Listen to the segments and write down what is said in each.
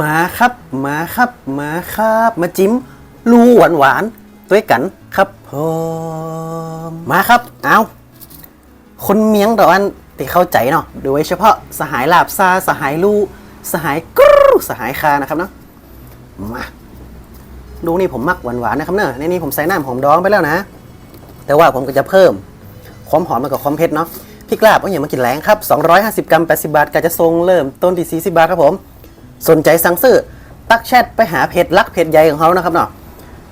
มาครับมาครับมาครับมาจิ้มลูหวานหวานด้วยกันครับผมมาครับเอาคนเมียงตะวันติเข้าใจเนาะโดยเฉพาะสหายลาบซาสหายลูสหายกรูสหายคานะครับเนาะมาดูนี่ผมมักหวานๆนนะครับเนอะในนี้ผมใส่น้ำหอมดองไปแล้วนะ แต่ว่าผมก็จะเพิ่มความหอมมากับความเผ็ดเนาะพริกลาบเอาอย่างมากินแรงครับ 250 กรัม 80 บาทก็จะทรงเริ่มต้นที่40 บาทครับผม สนใจสั่งซื้อตักแชทไปหาเพจรักเพจใหญ่ของเขานะครับเนาะ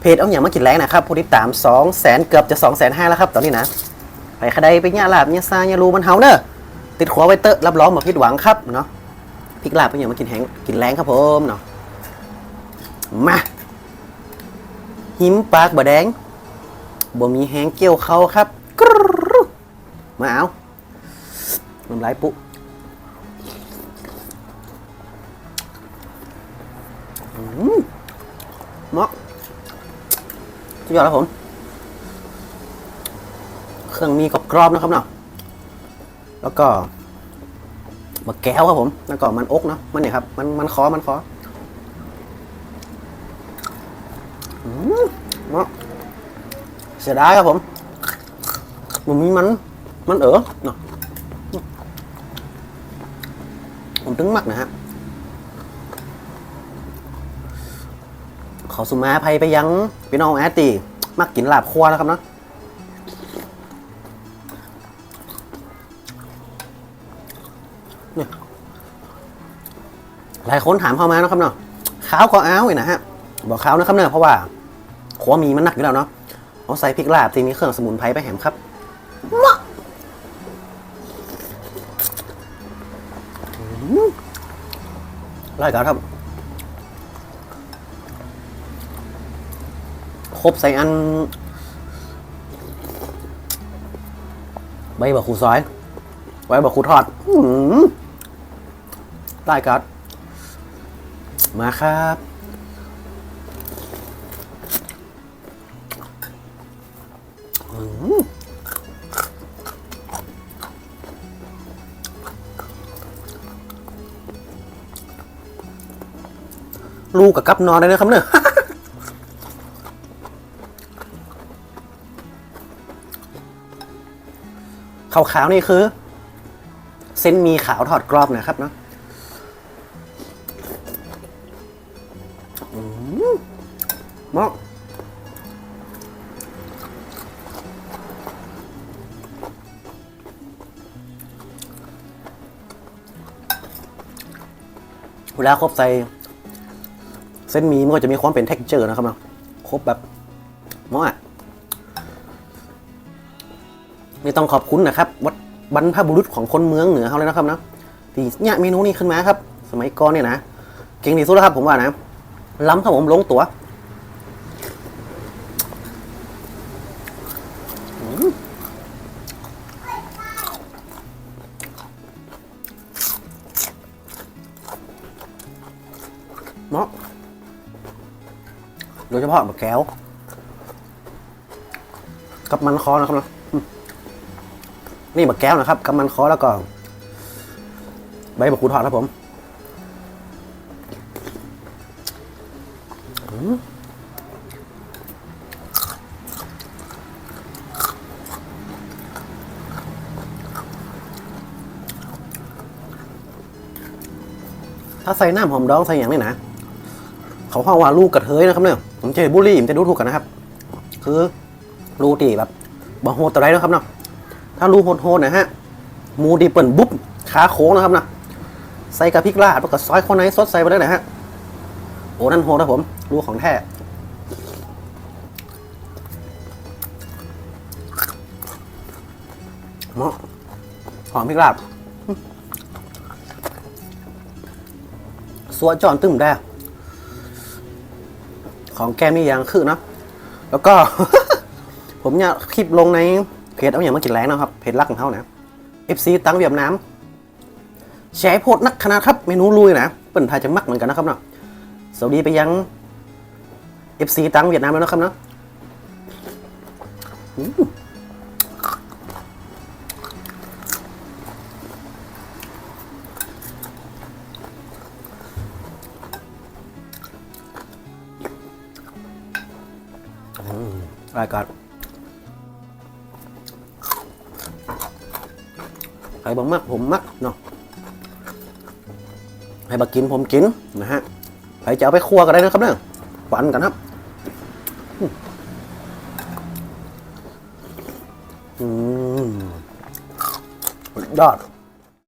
เพจเอาอย่างมากินแรงนะครับผู้ติดตาม2 0 0 0 0เกือบจะ2 5 0 0 0แล้วครับตอนนี้นะไปคดายไปเนี่ยลาบเนี่ยซาเนี่ยรูมันเฮาเนอะติดหัวไว้เตอะรับรองมาผิดหวังครับเนาะพริกลาบเอาอย่างมากินแหงกินแรงครับผมเนาะมาหิมปากบะแดงบ่มีแหงเกี่ยวเขาครับมาเอาน้ำลายปุ๊ เหมาะสุดยอดครับผม เครื่องมีกรอบๆนะครับเนาะแล้วก็มะแก้วครับผม แล้วก็มันอกเนาะ มันเนี่ยครับ มันมันคอ มันคอมเหมาะเสียดายครับผมผมมีมัน มันเออเนาะผมตึงมักนะฮะ ขอสุมาภัยไปยังพี่น้องแอตตีมักกินลาบครัวแล้วครับเนาะนี่หลายคนถามเข้ามานะครับเนาะขาวก็อ้าวอีกนะฮะบอกขาวนะครับเนาะเพราะว่าขัวมีมันหนักอยู่แล้วเนาะเอาใส่พริกลาบที่มีเครื่องสมุนไพรไปแหมครับมะอืมอร่อยครับ ครบใส่อันใบบะคูซอย ไว้บะคูทอดอได้ครับ มาครับ ลูกกับกับนอนได้เลยครับเนี่ย ขาวๆนี่คือ เส้นมีขาวทอดกรอบนะครับเนาะมเหมาะเวลาครบใส่เส้นมีมันก็จะมีความเป็น t e x t อร์นะครับเนาะครบแบบมาะ อะนี่ต้องขอบคุณนะครับวัดบรรพบุรุษของคนเมืองเหนือเขาเลยนะครับนะที่เนี่ยเมนูนี้ขึ้นมาครับ สมัยก่อนเนี่ยนะเก่งที่สุดแล้วครับผมว่านะล้ำครับผมลงตัวเนาะโดยเฉพาะแบบแก้ว กับมันคอนะครับนะ นี่บักแก้วนะครับกับมันคอแล้วก็ใบบักคูดทอดครับผมถ้าใส่น้ำหอมดองใส่อย่างนี้นะเขาห้าว่าลูกกระเทยนะครับเนี่ยผมจะบุรี่ผมจะดูถูกกันนะครับ คือรูตีแบบบะโฮตัวไรนะครับเนาะ ถ้ารูโหดๆนะฮะหมูดีเปิ่นบุ๊บขาโค้งนะครับนะใส่กระพริกลาดแล้วก็ซอยคนไหนสดใส่ไปเลยนะฮะโอ้นั่นโหดนะผม รูของแท้เหมาะหอมพริกลาบสัวจอนตึ้มได้ ของแก้มนี่ยังคือเนาะแล้วก็ ผมเนี่ยคลิปลงใน เพจเอาอย่างมากินแรงนะครับเพจรักของเขานะ FC ตังเวียดนามแชร์โพดนักขนาดครับเมนูลุยนะเปิ้นไทยจะมักเหมือนกันนะครับเนาะสวัสดีไปยัง FC ตังเวียดนามแล้วนะครับเนาะอรายกาน ใครบอกมักผมมักเนาะใครบอกกินผมกินนะฮะใครจะเอาไปคั่วก็ได้นะครับเนี่ยฝันกันครับอืมดยอด